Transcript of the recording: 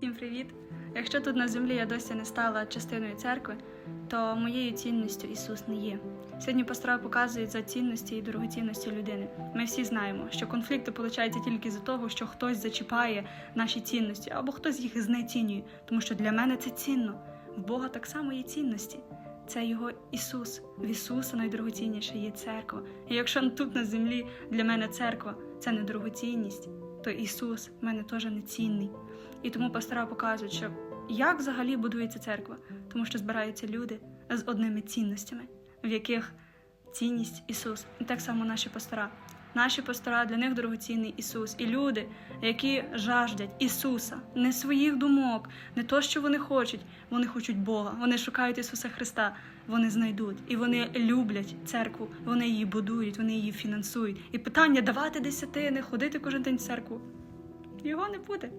Всім привіт! Якщо тут на землі я досі не стала частиною церкви, то моєю цінністю Ісус не є. Сьогодні пастора показують за цінності і дорогоцінності людини. Ми всі знаємо, що конфлікти получаються тільки за того, що хтось зачіпає наші цінності або хтось їх знецінює, тому що для мене це цінно. В Бога так само є цінності. Це його Ісус. В Ісуса найдорогоцінніше є церква. І якщо тут на землі для мене церква це не дорогоцінність, то Ісус в мене теж не цінний. І тому пастора показують, що як взагалі будується церква, тому що збираються люди з одними цінностями, в яких цінність Ісус. І так само наші пастора. Наші пастора для них дорогоцінний Ісус. І люди, які жаждять Ісуса, не своїх думок, не то, що вони хочуть, вони хочуть Бога. Вони шукають Ісуса Христа, вони знайдуть. І вони люблять церкву, вони її будують, вони її фінансують. І питання давати десятини, ходити кожен день в церкву. Його не буде.